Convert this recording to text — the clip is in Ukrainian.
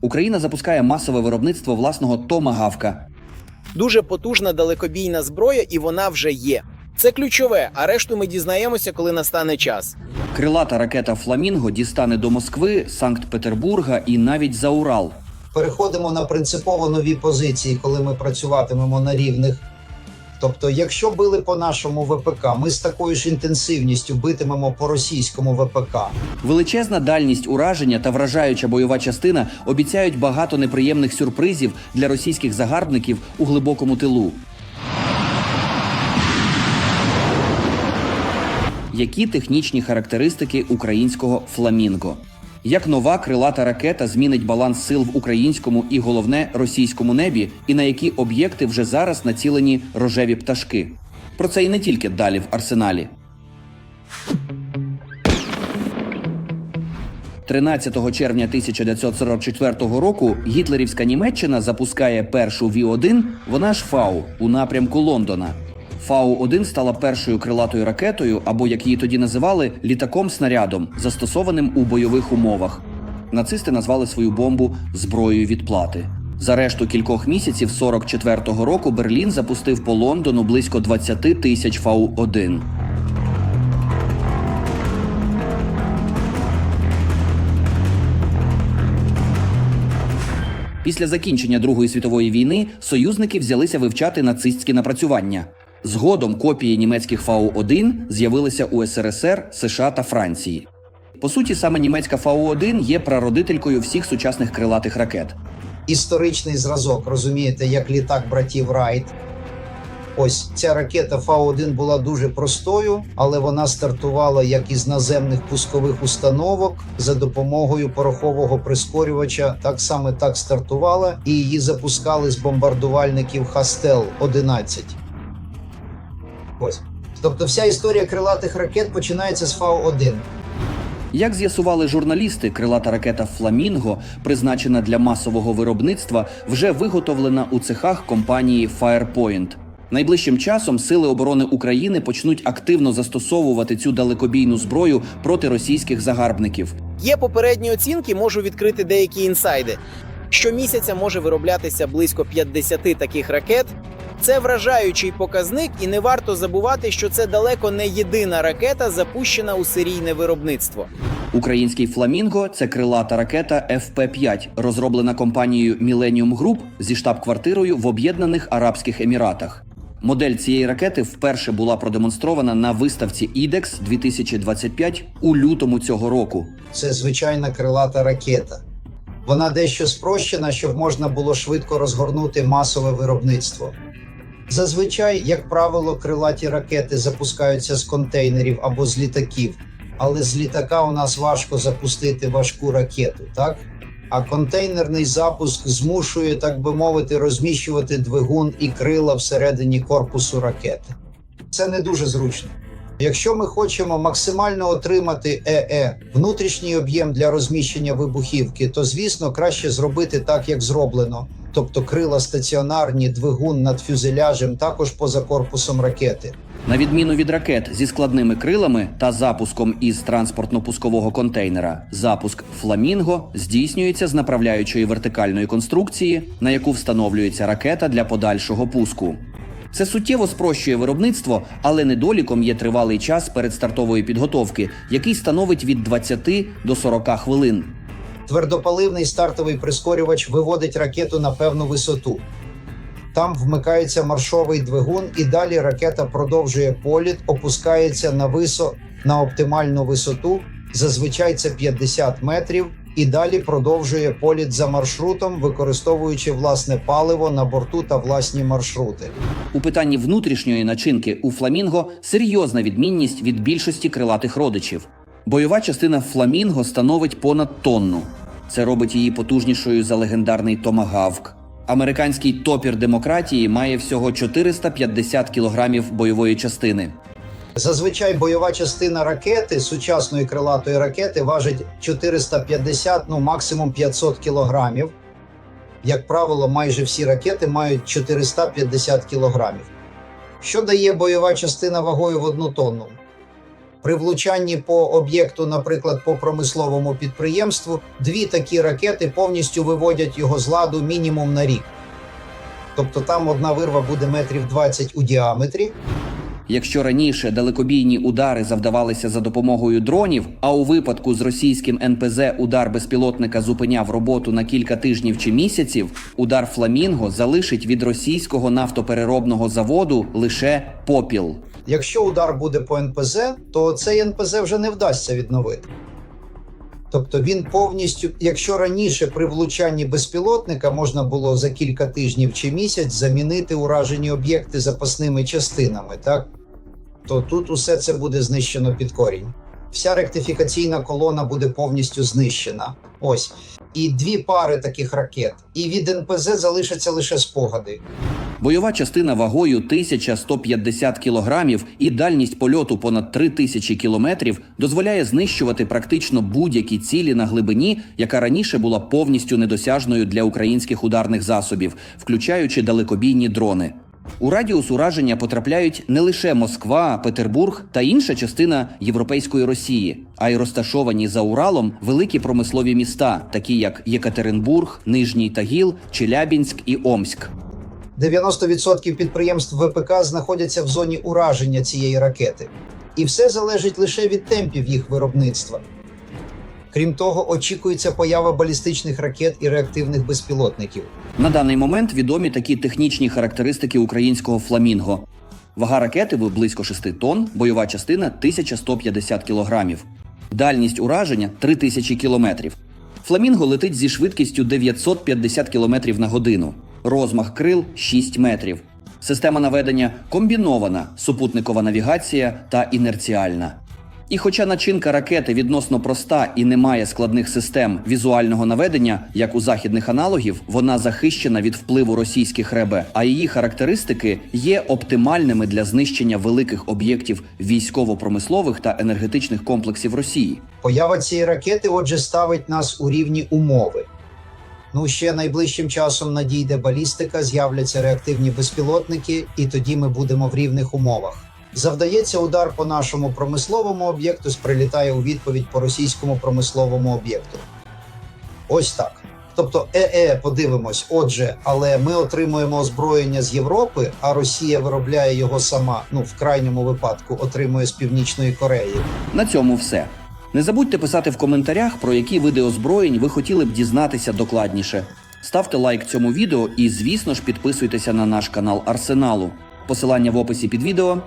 Україна запускає масове виробництво власного томагавка. Дуже потужна далекобійна зброя, і вона вже є. Це ключове, а решту ми дізнаємося, коли настане час. Крилата ракета Фламінго дістане до Москви, Санкт-Петербурга і навіть за Урал. переходимо на принципово нові позиції, коли ми працюватимемо на рівних. Тобто, якщо били по нашому ВПК, ми з такою ж інтенсивністю битимемо по російському ВПК. Величезна дальність ураження та вражаюча бойова частина обіцяють багато неприємних сюрпризів для російських загарбників у глибокому тилу. Які технічні характеристики українського фламінго? Як нова крилата ракета змінить баланс сил в українському і головне російському небі, і на які об'єкти вже зараз націлені рожеві пташки? Про це і не тільки далі в арсеналі. 13 червня 1944 року гітлерівська Німеччина запускає першу Ві-1, вона ж Фау, у напрямку Лондона. Фау-1 стала першою крилатою ракетою, або як її тоді називали, літаком-снарядом, застосованим у бойових умовах. Нацисти назвали свою бомбу зброєю відплати. За решту кількох місяців 44-го року Берлін запустив по Лондону близько 20 тисяч Фау-1. Після закінчення Другої світової війни союзники взялися вивчати нацистські напрацювання. Згодом копії німецьких Фау-1 з'явилися у СРСР, США та Франції. По суті, саме німецька Фау-1 є прародителькою всіх сучасних крилатих ракет. Історичний зразок, розумієте, як літак братів Райт. Ось ця ракета Фау-1 була дуже простою, але вона стартувала як із наземних пускових установок за допомогою порохового прискорювача. Так саме так стартувала, і її запускали з бомбардувальників Хастел 11 Ось. Тобто вся історія крилатих ракет починається з Фау-1. Як з'ясували журналісти, крилата ракета Фламінго, призначена для масового виробництва, вже виготовлена у цехах компанії Firepoint. Найближчим часом сили оборони України почнуть активно застосовувати цю далекобійну зброю проти російських загарбників. Є попередні оцінки, можу відкрити деякі інсайди. Щомісяця може вироблятися близько 50 таких ракет. Це вражаючий показник, і не варто забувати, що це далеко не єдина ракета, запущена у серійне виробництво. Український фламінго це крилата ракета ФП-5, розроблена компанією Millennium Group зі штаб-квартирою в Об'єднаних Арабських Еміратах. Модель цієї ракети вперше була продемонстрована на виставці IDEX 2025 у лютому цього року. це звичайна крилата ракета. Вона дещо спрощена, щоб можна було швидко розгорнути масове виробництво. Зазвичай, як правило, крилаті ракети запускаються з контейнерів або з літаків, але з літака у нас важко запустити важку ракету, так? А контейнерний запуск змушує, так би мовити, розміщувати двигун і крила всередині корпусу ракети. Це не дуже зручно. Якщо ми хочемо максимально отримати ЕЕ внутрішній об'єм для розміщення вибухівки, то звісно краще зробити так, як зроблено. Тобто крила стаціонарні, двигун над фюзеляжем, також поза корпусом ракети. На відміну від ракет зі складними крилами та запуском із транспортно-пускового контейнера, запуск Фламінго здійснюється з направляючої вертикальної конструкції, на яку встановлюється ракета для подальшого пуску. Це суттєво спрощує виробництво, але недоліком є тривалий час передстартової підготовки, який становить від 20 до 40 хвилин. Твердопаливний стартовий прискорювач виводить ракету на певну висоту. Там вмикається маршовий двигун, і далі ракета продовжує політ, опускається на висо на оптимальну висоту. Зазвичай це 50 метрів, і далі продовжує політ за маршрутом, використовуючи власне паливо на борту та власні маршрути. У питанні внутрішньої начинки у Фламінго серйозна відмінність від більшості крилатих родичів. Бойова частина Фламінго становить понад тонну. Це робить її потужнішою за легендарний Томагавк. Американський топір демократії має всього 450 кілограмів бойової частини. Зазвичай бойова частина ракети сучасної крилатої ракети важить 450, ну максимум 500 кілограмів. Як правило, майже всі ракети мають 450 кілограмів. Що дає бойова частина вагою в одну тонну? При влучанні по об'єкту, наприклад, по промисловому підприємству, дві такі ракети повністю виводять його з ладу мінімум на рік. Тобто там одна вирва буде метрів 20 у діаметрі, Якщо раніше далекобійні удари завдавалися за допомогою дронів, а у випадку з російським НПЗ удар безпілотника зупиняв роботу на кілька тижнів чи місяців, удар Фламінго залишить від російського нафтопереробного заводу лише попіл. Якщо удар буде по НПЗ, то цей НПЗ вже не вдасться відновити. Тобто він повністю, якщо раніше при влучанні безпілотника можна було за кілька тижнів чи місяць замінити уражені об'єкти запасними частинами, так то тут усе це буде знищено під корінь. Вся ректифікаційна колона буде повністю знищена. Ось. І дві пари таких ракет. І від НПЗ залишаться лише спогади. Бойова частина вагою 1150 кілограмів і дальність польоту понад 3000 кілометрів дозволяє знищувати практично будь-які цілі на глибині, яка раніше була повністю недосяжною для українських ударних засобів, включаючи далекобійні дрони. У радіус ураження потрапляють не лише Москва, Петербург та інша частина європейської Росії, а й розташовані за Уралом великі промислові міста, такі як Єкатеринбург, Нижній Тагіл, Челябінськ і Омськ. 90% підприємств ВПК знаходяться в зоні ураження цієї ракети, і все залежить лише від темпів їх виробництва. Крім того, очікується поява балістичних ракет і реактивних безпілотників. На даний момент відомі такі технічні характеристики українського фламінго. Вага ракети близько 6 тонн, бойова частина 1150 кілограмів. Дальність ураження 3000 кілометрів. Фламінго летить зі швидкістю 950 кілометрів на годину. Розмах крил 6 метрів. Система наведення комбінована, супутникова навігація та інерціальна. І хоча начинка ракети відносно проста і не має складних систем візуального наведення, як у західних аналогів, вона захищена від впливу російських РЕБ, а її характеристики є оптимальними для знищення великих об'єктів військово-промислових та енергетичних комплексів Росії. Поява цієї ракети, отже, ставить нас у рівні умови. Ну, ще найближчим часом надійде балістика, з'являться реактивні безпілотники, і тоді ми будемо в рівних умовах. Завдається удар по нашому промисловому об'єкту, прилітає у відповідь по російському промисловому об'єкту. Ось так. Тобто, ЕЕ, подивимось, отже, але ми отримуємо озброєння з Європи, а Росія виробляє його сама. Ну, в крайньому випадку, отримує з Північної Кореї. На цьому все. Не забудьте писати в коментарях, про які види озброєнь ви хотіли б дізнатися докладніше. Ставте лайк цьому відео і, звісно ж, підписуйтеся на наш канал Арсеналу. Посилання в описі під відео.